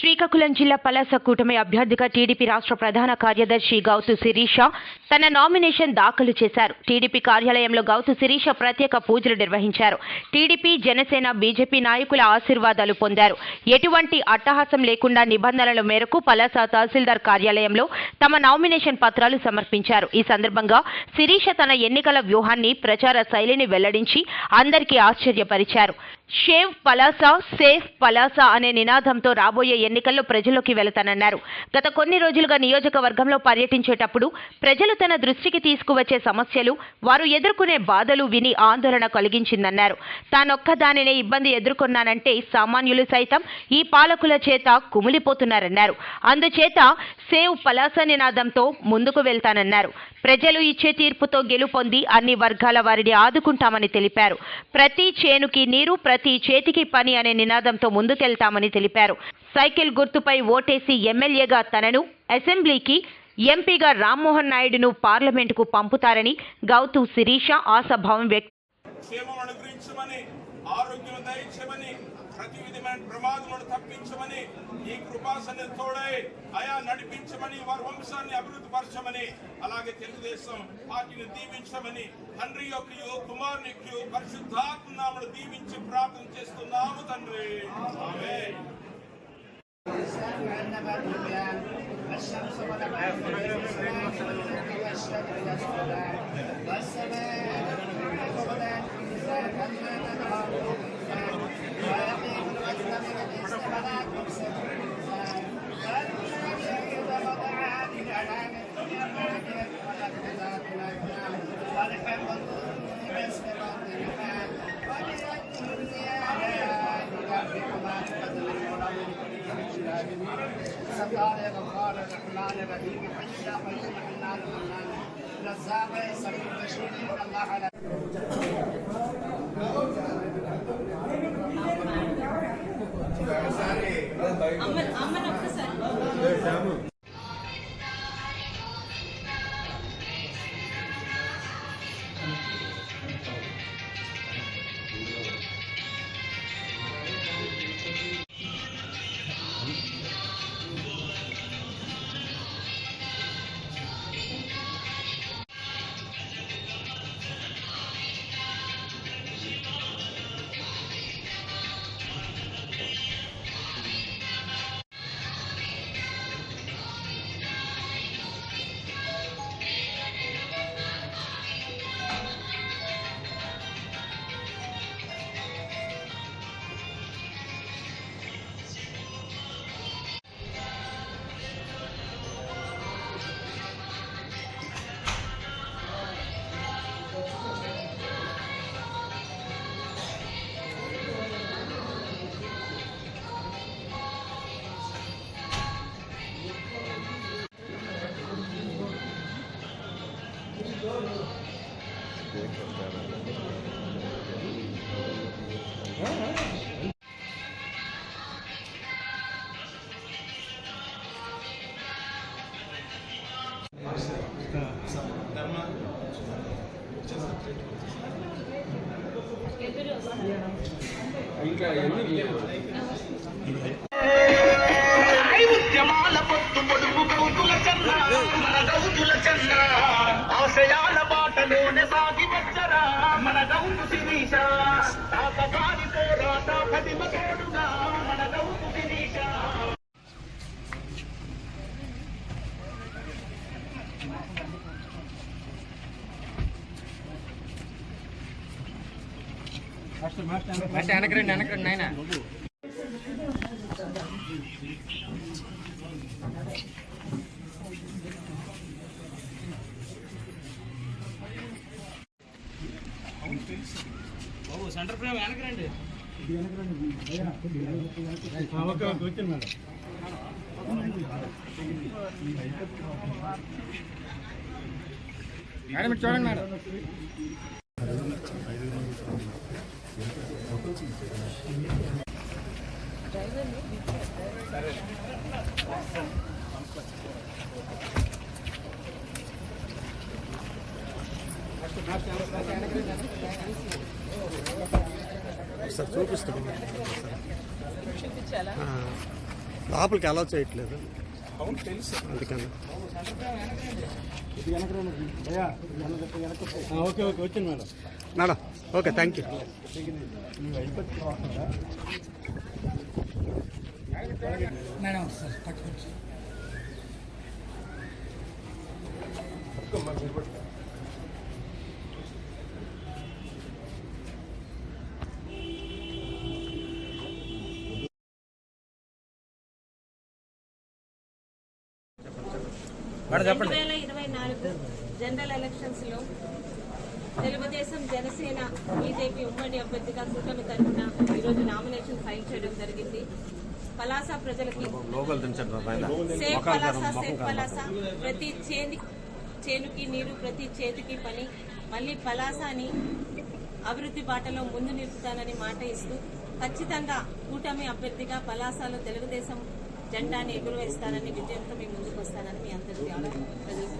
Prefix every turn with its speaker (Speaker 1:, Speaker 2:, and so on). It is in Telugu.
Speaker 1: శ్రీకాకుళం జిల్లా పలాస కూటమి అభ్యర్థిగా టీడీపీ రాష్ట్ర ప్రధాన కార్యదర్శి గౌతు శిరీష తన నామినేషన్ దాఖలు చేశారు. టీడీపీ కార్యాలయంలో గౌతు శిరీష ప్రత్యేక పూజలు నిర్వహించారు. టీడీపీ జనసేన బీజేపీ నాయకుల ఆశీర్వాదాలు పొందారు. ఎటువంటి అట్టహాసం లేకుండా నిబంధనల మేరకు పలాస తహసీల్దార్ కార్యాలయంలో తమ నామినేషన్ పత్రాలు సమర్పించారు. ఈ సందర్భంగా శిరీష తన ఎన్నికల వ్యూహాన్ని ప్రచార శైలిని వెల్లడించి అందరికీ ఆశ్చర్యపరిచారు. షేవ్ పలాసా సేఫ్ పలాసా అనే నినాదంతో రాబోయే ఎన్నికల్లో ప్రజల్లోకి వెళతానన్నారు. గత కొన్ని రోజులుగా నియోజకవర్గంలో పర్యటించేటప్పుడు ప్రజలు తన దృష్టికి తీసుకువచ్చే సమస్యలు వారు ఎదుర్కొనే బాధలు విని ఆందోళన కలిగించిందన్నారు. తానొక్క దానినే ఇబ్బంది ఎదుర్కొన్నానంటే సామాన్యులు సైతం ఈ పాలకుల చేత కుమిలిపోతున్నారన్నారు. అందుచేత సేవ్ పలాసా నినాదంతో ముందుకు వెళ్తానన్నారు. ప్రజలు ఇచ్చే తీర్పుతో గెలుపొంది అన్ని వర్గాల వారిని ఆదుకుంటామని తెలిపారు. ప్రతి చేనుకి నీరు ప్రతి చేతికి పని అనే నినాదంతో ముందుకెళ్తామని తెలిపారు. సైకిల్ గుర్తుపై ఓటేసి ఎమ్మెల్యేగా తనను అసెంబ్లీకి ఎంపీగా రామ్మోహన్ నాయుడును పార్లమెంటుకు పంపుతారని గౌతు శిరీష ఆశాభావం వ్యక్తం
Speaker 2: క్షేమం అనుగ్రహించమని ఆరోగ్యం దయచమని ప్రతి విధమైన ప్రమాదములను తప్పించమని ఈ కృపాసన్ని తోడై అయా నడిపించమని వారి వంశాన్ని అభివృద్ధి పరచమని అలాగే తెలుగుదేశం పార్టీని దీవించమని తండ్రి యొక్క కుమారుని యొక్క పరిశుద్ధాత్మ నామను దీవించి ప్రార్థన చేస్తున్నాము తండ్రి ఆమేన్.
Speaker 3: الشمس والقمر والشمس والسماء غفار غفار الله على
Speaker 4: ఉద్యమాల పొత్తు పొడుపు కౌతుల చంద్ర మన కౌతుల చంద్ర. ఆశయా
Speaker 5: వెనకరండి వెనకరండి నాయన. సెంటర్ ఫ్రేమ్ వెనకరండి మేడం ఇటు చూడండి మేడం.
Speaker 6: ఒకసారి చూపిస్తాం లోపలికి అలౌ చేయట్లేదు.
Speaker 2: అవును తెలుసు.
Speaker 6: అందుకని.
Speaker 5: ఓకే ఓకే వచ్చింది madam.
Speaker 6: Madam okay thank you
Speaker 5: madam sir పట్టుకోండి.
Speaker 7: రెండు వేల ఇరవై నాలుగు జనరల్ ఎలక్షన్స్లో తెలుగుదేశం జనసేన బీజేపీ ఉమ్మడి అభ్యర్థిగా కూటమి తరఫున ఈరోజు నామినేషన్ ఫైల్ చేయడం జరిగింది. పలాస ప్రజలకి సేఫ్ పలాస సేఫ్ పలాస. ప్రతి చేని చేనుకి నీరు ప్రతి చేతికి పని. మళ్ళీ పలాసని అభివృద్ధి బాటలో ముందు నిలుపుతానని మాట ఇస్తూ ఖచ్చితంగా కూటమి అభ్యర్థిగా పలాసలో తెలుగుదేశం జెండాని ఎగురవేస్తానని విజయంతో మీ ముందుకు వస్తానని మీ అందరికీ ప్రజలకు